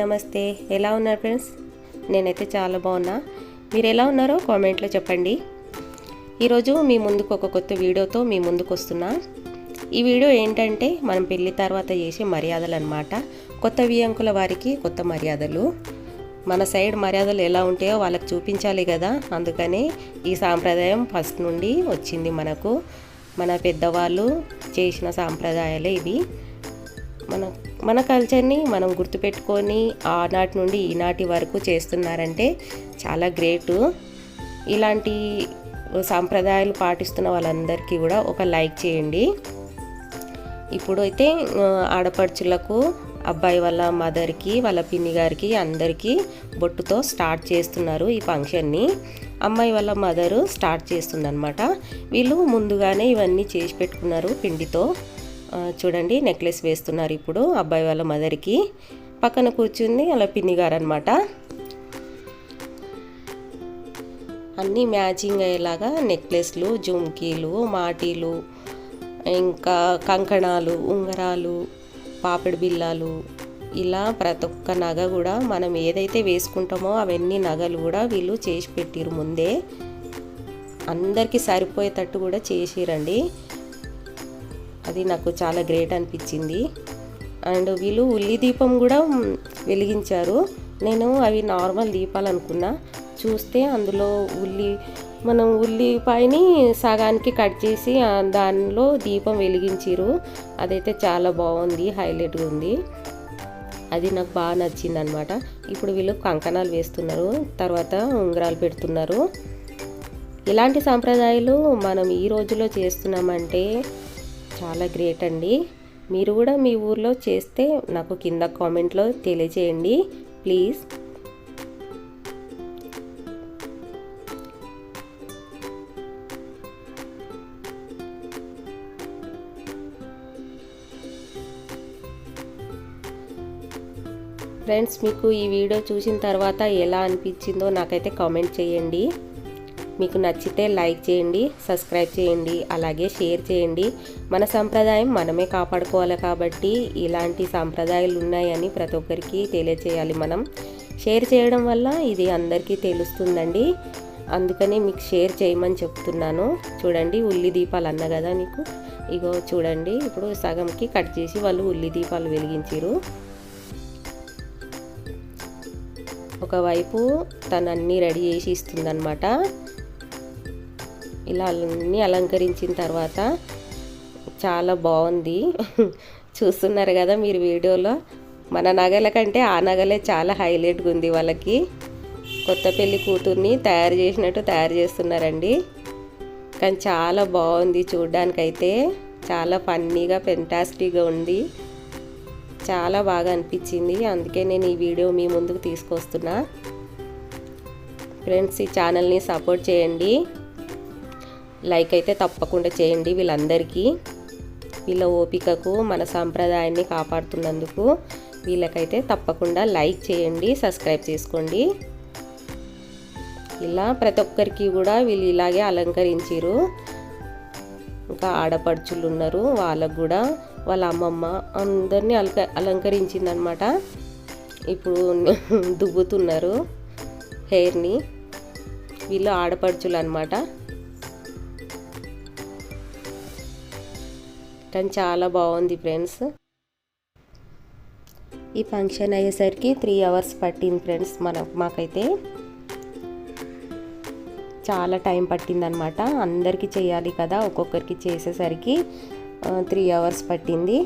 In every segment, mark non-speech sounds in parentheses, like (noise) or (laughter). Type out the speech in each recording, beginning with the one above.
నమస్తే. ఎలా ఉన్నారు ఫ్రెండ్స్? నేనైతే చాలా బాగున్నా. మీరు ఎలా ఉన్నారో కామెంట్లో చెప్పండి. ఈరోజు మీ ముందుకు ఒక కొత్త వీడియోతో మీ ముందుకు వస్తున్నా. ఈ వీడియో ఏంటంటే మనం పెళ్ళి తర్వాత చేసే మర్యాదలు అనమాట కొత్త వియంకుల వారికి కొత్త మర్యాదలు. మన సైడ్ మర్యాదలు ఎలా ఉంటాయో వాళ్ళకి చూపించాలి కదా. అందుకని ఈ సాంప్రదాయం ఫస్ట్ నుండి వచ్చింది మనకు. మన పెద్దవాళ్ళు చేసిన సాంప్రదాయాలే ఇవి. మన మన కల్చర్ని మనం గుర్తుపెట్టుకొని ఆనాటి నుండి ఈనాటి వరకు చేస్తున్నారంటే చాలా గ్రేటు ఇలాంటి సాంప్రదాయాలు పాటిస్తున్న వాళ్ళందరికీ కూడా ఒక లైక్ చేయండి. ఇప్పుడైతే ఆడపడుచులకు అబ్బాయి వాళ్ళ మదర్కి వాళ్ళ పిన్ని గారికి అందరికీ బొట్టుతో స్టార్ట్ చేస్తున్నారు ఈ ఫంక్షన్ని అమ్మాయి వాళ్ళ మదరు స్టార్ట్ చేస్తుందనమాట వీళ్ళు ముందుగానే ఇవన్నీ చేసి పెట్టుకున్నారు పిండితో. చూడండి నెక్లెస్ వేస్తున్నారు ఇప్పుడు అబ్బాయి వాళ్ళ మదర్కి పక్కన కూర్చుంది అలా పిన్ని గారు అనమాట అన్నీ మ్యాచింగ్ అయ్యేలాగా నెక్లెస్లు జుమ్కీలు మాటీలు ఇంకా కంకణాలు ఉంగరాలు పాపిడి బిళ్ళాలు ఇలా ప్రతి ఒక్క నగ కూడా మనం ఏదైతే వేసుకుంటామో అవన్నీ నగలు కూడా వీళ్ళు చేసి పెట్టిరు ముందే. అందరికీ సరిపోయేటట్టు కూడా చేసిరండి. అది నాకు చాలా గ్రేట్ అనిపించింది. అండ్ వీళ్ళు ఉల్లి దీపం కూడా వెలిగించారు. నేను అవి నార్మల్ దీపాలు అనుకున్నా. చూస్తే అందులో ఉల్లి మనం ఉల్లిపాయని సగానికి కట్ చేసి దానిలో దీపం వెలిగించారు. అదైతే చాలా బాగుంది హైలైట్గా ఉంది. అది నాకు బాగా నచ్చింది అనమాట ఇప్పుడు వీళ్ళు కంకణాలు వేస్తున్నారు తర్వాత ఉంగరాలు పెడుతున్నారు. ఇలాంటి సాంప్రదాయాలు మనం ఈ రోజులో చేస్తున్నామంటే చాలా గ్రేట్ అండి. మీరు కూడా మీ ఊర్లో చేస్తే నాకు కింద కామెంట్లో తెలియజేయండి. ప్లీజ్. ఫ్రెండ్స్ మీకు ఈ వీడియో చూసిన తర్వాత ఎలా అనిపించిందో నాకైతే కామెంట్ చేయండి. మీకు నచ్చితే లైక్ చేయండి సబ్స్క్రైబ్ చేయండి అలాగే షేర్ చేయండి. మన సంప్రదాయం మనమే కాపాడుకోవాలి కాబట్టి ఇలాంటి సాంప్రదాయాలు ఉన్నాయని ప్రతి ఒక్కరికి తెలియచేయాలి మనం. షేర్ చేయడం వల్ల ఇది అందరికీ తెలుస్తుందండి. అందుకనే మీకు షేర్ చేయమని చెప్తున్నాను. చూడండి ఉల్లి దీపాలు అన్న కదా నీకు? ఇగో చూడండి ఇప్పుడు సగంకి కట్ చేసి వాళ్ళు ఉల్లి దీపాలు వెలిగించారు ఒకవైపు తను అన్నీ రెడీ చేసి ఇస్తుందన్నమాట. ఇలా అన్నీ అలంకరించిన తర్వాత చాలా బాగుంది. (laughs) చూస్తున్నారు కదా మీరు వీడియోలో. మన నగల కంటే ఆ నగలే చాలా హైలైట్గా ఉంది వాళ్ళకి. కొత్త పెళ్ళి కూతుర్ని తయారు చేసినట్టు తయారు చేస్తున్నారండి. కానీ చాలా బాగుంది చూడ్డానికైతే. చాలా ఫన్నీగా ఫెంటాస్టిక్గా ఉంది. చాలా బాగా అనిపించింది. అందుకే నేను ఈ వీడియో మీ ముందుకు తీసుకొస్తున్నా. ఫ్రెండ్స్ ఈ ఛానల్ని సపోర్ట్ చేయండి. లైక్ అయితే తప్పకుండా చేయండి వీళ్ళందరికీ. వీళ్ళ ఓపికకు మన సాంప్రదాయాన్ని కాపాడుతున్నందుకు వీళ్ళకైతే తప్పకుండా లైక్ చేయండి సబ్స్క్రైబ్ చేసుకోండి. ఇలా ప్రతి ఒక్కరికి కూడా వీళ్ళు ఇలాగే అలంకరించారు ఇంకా ఆడపడుచులు ఉన్నారు వాళ్ళకు కూడా వాళ్ళ అమ్మమ్మ అందరినీ అలంక అలంకరించిందనమాట ఇప్పుడు దువ్వుతున్నారు హెయిర్ని. వీళ్ళు ఆడపడుచులు అనమాట కానీ చాలా బాగుంది ఫ్రెండ్స్. ఈ ఫంక్షన్ అయ్యేసరికి త్రీ అవర్స్ పట్టింది ఫ్రెండ్స్ మన మాకైతే. చాలా టైం పట్టిందనమాట. అందరికీ చేయాలి కదా ఒక్కొక్కరికి చేసేసరికి త్రీ అవర్స్ పట్టింది.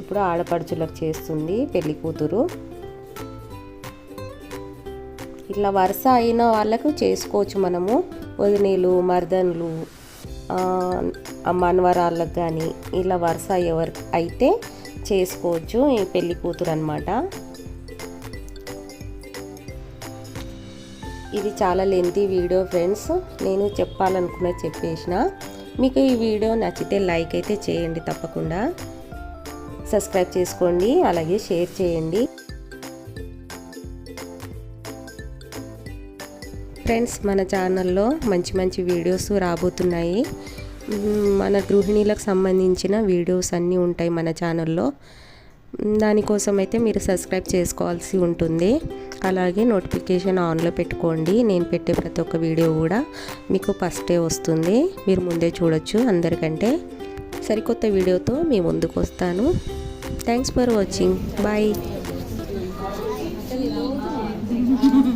ఇప్పుడు ఆడపడుచులకు చేస్తుంది పెళ్ళి కూతురు. ఇట్లా వరుస అయిన వాళ్ళకు చేసుకోవచ్చు మనము. వదినేలు మర్దన్లు మనవరాళ్ళకు కానీ ఇలా వరుస ఎవరు అయితే చేసుకోవచ్చు ఈ పెళ్ళి కూతురు అనమాట ఇది చాలా లెంతీ వీడియో ఫ్రెండ్స్ నేను చెప్పాలనుకున్న చెప్పేసిన. మీకు ఈ వీడియో నచ్చితే లైక్ అయితే చేయండి తప్పకుండా. సబ్స్క్రైబ్ చేసుకోండి అలాగే షేర్ చేయండి. ఫ్రెండ్స్ మన ఛానల్లో మంచి మంచి వీడియోస్ రాబోతున్నాయి. మన గృహిణీలకు సంబంధించిన వీడియోస్ అన్నీ ఉంటాయి మన ఛానల్లో. దానికోసం అయితే మీరు సబ్స్క్రైబ్ చేసుకోవాల్సి ఉంటుంది. అలాగే నోటిఫికేషన్ ఆన్లో పెట్టుకోండి. నేను పెట్టే ప్రతి ఒక్క వీడియో కూడా మీకు ఫస్టే వస్తుంది. మీరు ముందే చూడొచ్చు అందరికంటే. సరికొత్త వీడియోతో మీ ముందుకు వస్తాను. Thanks for watching. Bye. (laughs)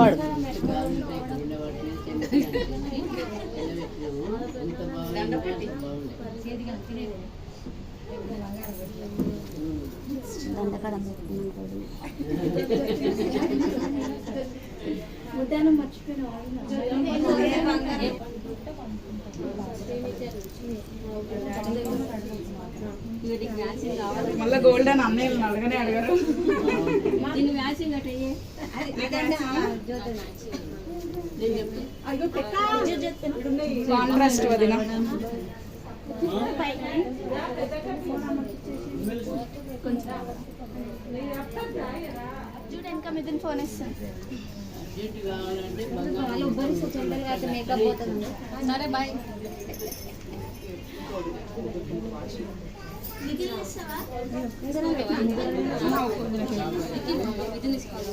Record ఉద్యానం మర్చిపోయిన మళ్ళీ గోల్డెన్ అన్నయ్యలు అడగనే అడగరు. దీన్ని మ్యాచింగ్ అట్ అయ్యే. కాంట్రాస్ట్ వదిన. చూడు ఇంకా మీద ఫోన్ ఇస్తాను వాళ్ళు ఉబ్బరిస్తే తొందరగా అయితే మేకప్ పోతుంది సరే బాయ్ ఇది ఇస్తావా? ఇందులో లేవా? ఇది తీసుకోవాలి.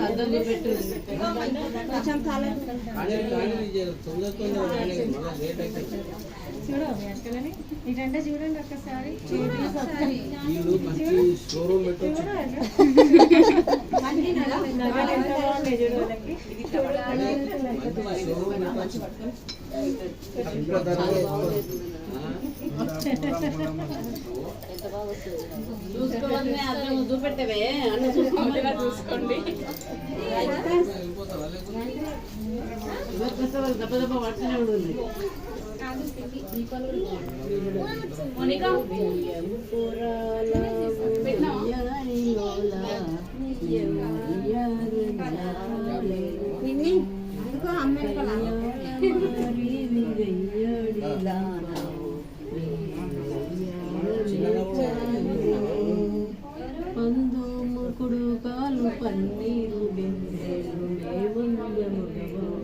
అర్థం చూపెట్టు కొంచెం కాలం ఇదంటే చూడండి ఒక్కసారి వీళ్ళు మంచి చూపెట్టవే అన్న చూసుకోండి. దెబ్బ దెబ్బ పడుతూనే ఉంటుంది విన్ని పన్నీరు బెందేలు మేమందము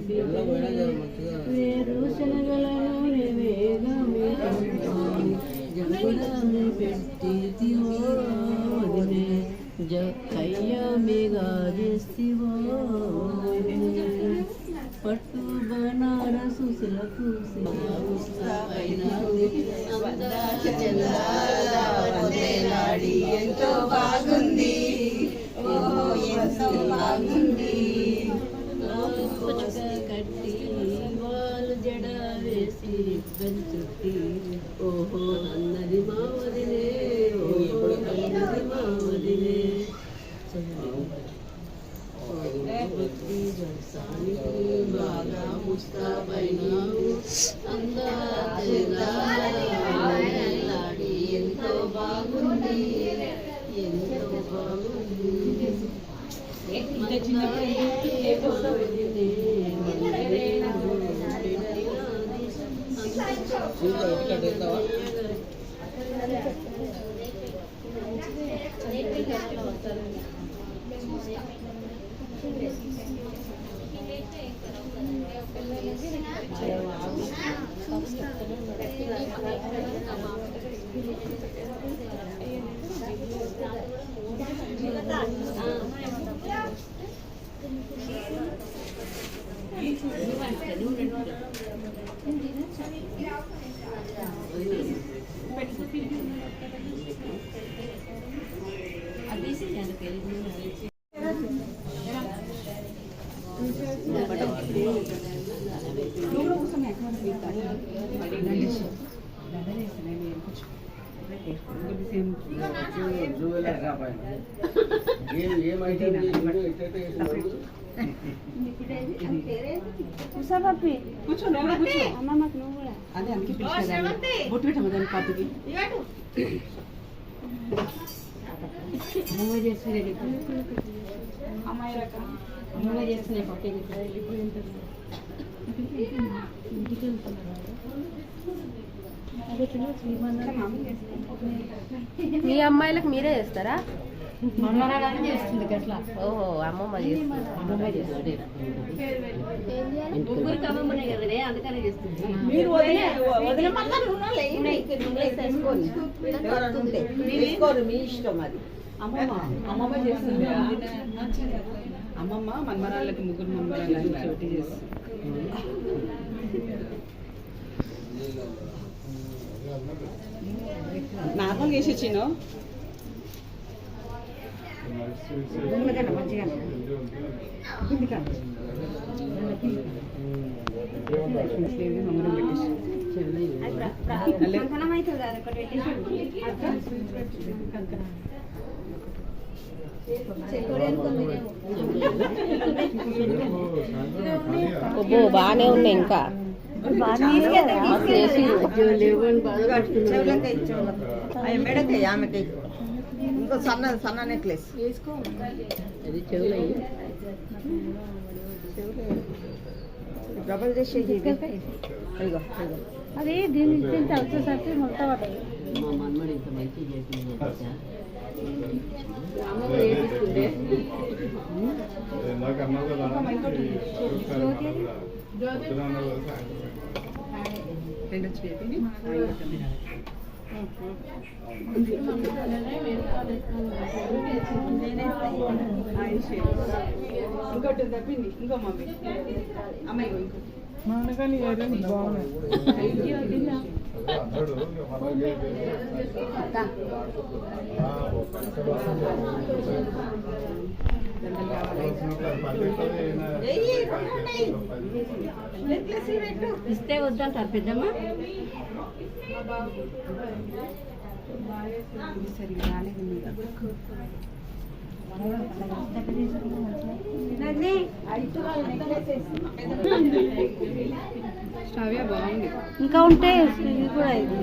వెళ్ళకపోయినా జర మంచిగా వేరు శనగలను వేగమే జగదాన్ని పెట్టితివో వదినే జక్కయ్య పట్టు బనారసు సిలకు ఎంతో బాగుంది ఎంతో బాగుంది కట్టి వాళ్ళు జడ వేసి చుట్టి ఓహో జలసానికి బాగా ముస్తాబైనావు అందాడి ఎంతో బాగుంది ఎంతో బాగుంది ఇంకా చిన్నప్పుడు కూర్చో నువ్వు కూడా కూర్చో. అమ్మమ్మకి నువ్వు కూడా. అదే అందుకే పిలిచేదాన్ని బొట్టు పెట్టమ్మ దాని అమ్మ అమ్మాయి రక. అమ్మ చేస్తున్నాయి పక్కకి. మీ అమ్మాయిలకు మీరే చేస్తారా? ఓహో అమ్మమ్మ చేస్తుంది అమ్మమ్మ చేస్తుంది. ముగ్గురికి అమ్మమ్మనే కదనే అందుకనే చేస్తుంది. మీరు వదిలే వదిలేమన్నా నువ్వు లేని తీసుకోండి తీసుకోరు. మీ ఇష్టం అది. అమ్మమ్మ అమ్మమ్మ చేస్తుంది. అమ్మమ్మ మన్మరాళ్ళకి ముగ్గురు మన్మరాళ్ళకి చోటి చేస్తుంది. (laughs) నార్మల్ చేసి వచ్చినావు బాగానే ఉన్నాయి ఇంకా. మస్తు చేసిర్రు. లేవని బాధపడుతున్నాడు అవి మెడకి ఆమెకి ఇంకో సన్న సన్న నెక్లెస్ అది చెవులయ్యి డబల్ చేసేది ఇది ఇదిగో ఇదిగో అది దీన్ని తింటే వచ్చేసరికి మొత్తం పడ్డది మా మన్మడు ఇంత మంచి చేసింది తెలుసా? అమ్మమ్మ ఇంకోటి తప్పింది ఇంకో మమ్మీ అమ్మాయి ఇస్తే వద్దంటారు పెద్దమ్మ. ఇంకా ఉంటే ఇది కూడా ఇది.